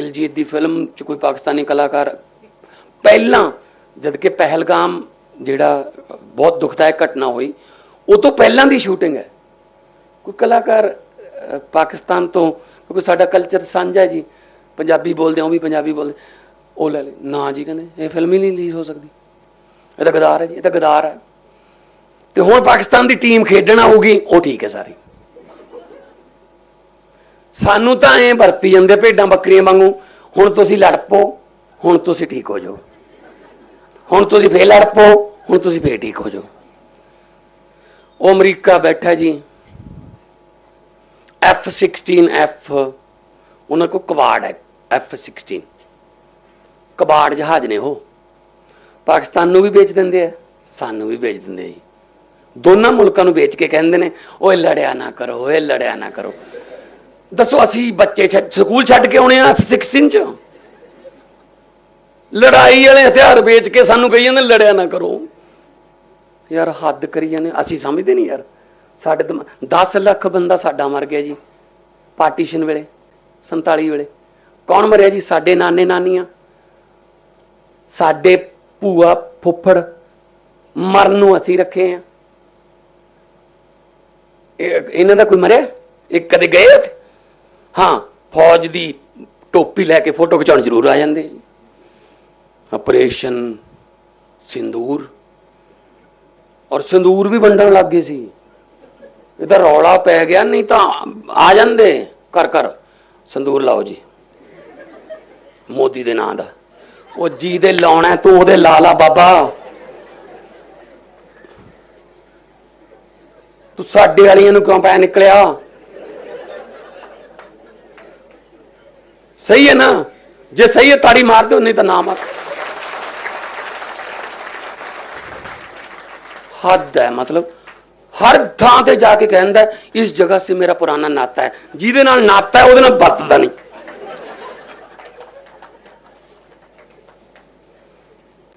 ਦਿਲਜੀਤ ਦੀ film ਚ ਕੋਈ ਪਾਕਿਸਤਾਨੀ ਕਲਾਕਾਰ ਪਹਿਲਾਂ ਜਦ ਕਿ ਪਹਿਲਗਾਮ ਜਿਹੜਾ ਬਹੁਤ ਦੁਖਦਾਇਕ ਘਟਨਾ ਹੋਈ ਉਹ ਤੋਂ ਪਹਿਲਾਂ ਦੀ ਸ਼ੂਟਿੰਗ ਹੈ। ਕੋਈ ਕਲਾਕਾਰ ਅਹ, ਪਾਕਿਸਤਾਨ ਤੋਂ ਕਿਉਂਕਿ ਸਾਡਾ ਕਲਚਰ ਸਾਂਝਾ ਹੈ ਜੀ ਪੰਜਾਬੀ ਬੋਲਦੇ ਆ ਉਹ ਵੀ ਪੰਜਾਬੀ ਬੋਲਦੇ। ਉਹ ਲੈ ਲੈ ਨਾ ਜੀ ਕਹਿੰਦੇ ਇਹ ਫਿਲਮ ਹੀ ਨਹੀਂ ਰਿਲੀਜ਼ ਹੋ ਸਕਦੀ। ਇਹ ਤਾਂ ਗਦਾਰ ਹੈ ਜੀ ਇਹ ਤਾਂ ਗਦਾਰ ਹੈ। ਤੇ ਹੁਣ ਪਾਕਿਸਤਾਨ ਦੀ ਟੀਮ ਖੇਡਣ ਆਊਗੀ ਉਹ ਠੀਕ ਹੈ ਸਾਰੀ। ਸਾਨੂੰ ਤਾਂ ਐ ਵਰਤੀ ਜਾਂਦੇ ਭੇਡਾਂ ਬੱਕਰੀਆਂ ਵਾਂਗੂ, ਹੁਣ ਤੁਸੀਂ ਲੜ ਪਓ, ਹੁਣ ਤੁਸੀਂ ਠੀਕ ਹੋ ਜਾਓ। ਹੁਣ ਤੁਸੀਂ ਫੇਰ ਲੜ ਪਓ, ਹੁਣ ਤੁਸੀਂ ਫੇਰ ਠੀਕ ਹੋ ਜਾਓ। ਉਹ ਅਮਰੀਕਾ ਬੈਠਾ ਜੀ F16F ਉਹਨਾਂ ਕੋ ਕਬਾੜ ਹੈ F16 ਕਬਾੜ ਜਹਾਜ਼ ਨੇ ਉਹ। ਪਾਕਿਸਤਾਨ ਨੂੰ ਵੀ ਵੇਚ ਦਿੰਦੇ ਆ, ਸਾਨੂੰ ਵੀ ਵੇਚ ਦਿੰਦੇ ਆ ਜੀ। ਦੋਨਾਂ ਮੁਲਕਾਂ ਨੂੰ ਵੇਚ ਕੇ ਕਹਿੰਦੇ ਨੇ, ਓਏ ਲੜਿਆ ਨਾ ਕਰੋ, ਓਏ ਲੜਿਆ ਨਾ ਕਰੋ। ਦੱਸੋ, ਅਸੀਂ ਬੱਚੇ ਛੱਡ ਸਕੂਲ ਛੱਡ ਕੇ ਆਉਣੇ ਆ F16 ਚ? ਲੜਾਈ ਵਾਲੇ ਹਥਿਆਰ ਵੇਚ ਕੇ ਸਾਨੂੰ ਕਹੀ ਜਾਂਦੇ, ਲੜਿਆ ਨਾ ਕਰੋ। ਯਾਰ, ਹੱਦ ਕਰੀ ਜਾਂਦੇ ਅਸੀਂ ਸਮਝਦੇ ਨਹੀਂ ਯਾਰ। ਸਾਡੇ 10 ਲੱਖ ਬੰਦਾ ਸਾਡਾ ਮਰ ਗਿਆ ਜੀ, ਪਾਰਟੀਸ਼ਨ ਵੇਲੇ 47 ਵੇਲੇ। ਕੌਣ ਮਰਿਆ ਜੀ? ਸਾਡੇ ਨਾਨੇ ਨਾਨੀਆਂ। ਸਾਡੇ ਭੂਆ ਫੁੱਫੜ ਮਰਨ ਨੂੰ ਅਸੀਂ ਰੱਖੇ ਆ। ਇਹਨਾਂ ਦਾ ਕੋਈ ਮਰਿਆ? ਇਹ ਕਦੇ ਗਏ ਉੱਥੇ? ਹਾਂ, ਫੌਜ ਦੀ ਟੋਪੀ ਲੈ ਕੇ ਫੋਟੋ ਖਿਚਾਉਣ ਜ਼ਰੂਰ ਆ ਜਾਂਦੇ ਜੀ। ਆਪਰੇਸ਼ਨ ਸਿੰਦੂਰ। ਔਰ ਸਿੰਦੂਰ ਵੀ ਵੰਡਣ ਲੱਗ ਗਏ ਸੀ। ਇਹ ਤਾਂ ਰੌਲਾ ਪੈ ਗਿਆ, ਨਹੀਂ ਤਾਂ ਆ ਜਾਂਦੇ। ਕਰ ਕਰ ਸੰਦੂਰ, ਲਾਓ ਜੀ। ਮੋਦੀ ਦੇ ਨਾਂ ਦਾ। ਉਹ ਜੀ ਦੇ ਲਾਉਣਾ ਤੂੰ ਉਹਦੇ ਲਾ ਲਾ ਬਾਬਾ। ਤੂੰ ਸਾਡੇ ਵਾਲੀਆਂ ਨੂੰ ਕਿਉਂ ਪੈ ਨਿਕਲਿਆ? ਸਹੀ ਹੈ ਨਾ? ਜੇ ਸਹੀ ਹੈ ਤਾੜੀ ਮਾਰ ਦਿਓ ਨਹੀਂ ਤਾਂ ਨਾ ਮਾਰ। ਹੱਦ ਹੈ ਮਤਲਬ ਹਰ ਥਾਂ ਤੇ ਜਾ ਕੇ ਕਹਿੰਦਾ ਹੈ, ਇਸ ਜਗ੍ਹਾ ਸੇ ਮੇਰਾ ਪੁਰਾਣਾ ਨਾਤਾ ਹੈ। ਜਿਹਦੇ ਨਾਲ ਨਾਤਾ ਹੈ ਉਹਦੇ ਨਾਲ ਵਰਤਦਾ ਨਹੀਂ।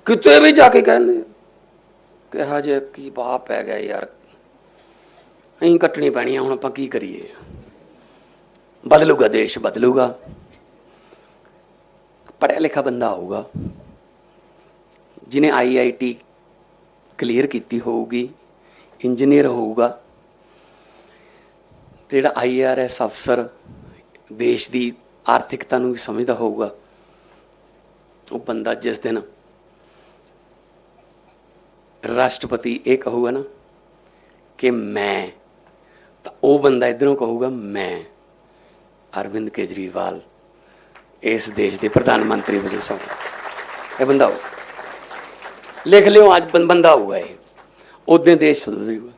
ਕਿਤੇ ਵੀ ਜਾ ਕੇ ਕਹਿੰਦੇ ਕਿਹਾ ਜੇ ਕੀ ਬਾਪ ਪੈ ਗਿਆ ਯਾਰ ਅਸੀਂ ਕੱਟਣੀ ਪੈਣੀ ਆ ਹੁਣ ਆਪਾਂ ਕੀ ਕਰੀਏ? ਬਦਲੂਗਾ ਦੇਸ਼ ਬਦਲੂਗਾ। ਪੜ੍ਹਿਆ ਲਿਖਾ ਬੰਦਾ ਹੋਊਗਾ ਜਿਨੇ ਆਈਆਈਟੀ ਕਲੀਅਰ ਕੀਤੀ ਹੋਊਗੀ ਇੰਜੀਨੀਅਰ ਹੋਊਗਾ, ਤੇ ਜਿਹੜਾ ਆਈਆਰਐਸ ਅਫਸਰ ਦੇਸ਼ ਦੀ ਆਰਥਿਕਤਾ ਨੂੰ ਵੀ ਸਮਝਦਾ ਹੋਊਗਾ, ਉਹ ਬੰਦਾ ਜਿਸ ਦਿਨ ਰਾਸ਼ਟਰਪਤੀ ਇਹ ਕਹੂਗਾ ਨਾ ਕਿ ਮੈਂ, ਤਾਂ ਉਹ ਬੰਦਾ ਇਧਰੋਂ ਕਹੂਗਾ ਮੈਂ, ਅਰਵਿੰਦ ਕੇਜਰੀਵਾਲ। ਇਸ ਦੇਸ਼ ਦੇ ਪ੍ਰਧਾਨ ਮੰਤਰੀ ਵਜੋਂ ਸੌਂ ਇਹ ਬੰਦਾ ਲਿਖ ਲਿਓ, ਅੱਜ ਬੰ- ਬੰਦਾ ਹੋਊਗਾ ਇਹ। ਉਦੋਂ ਦੇਸ਼ ਸੁਧਰ ਜਾਊਗਾ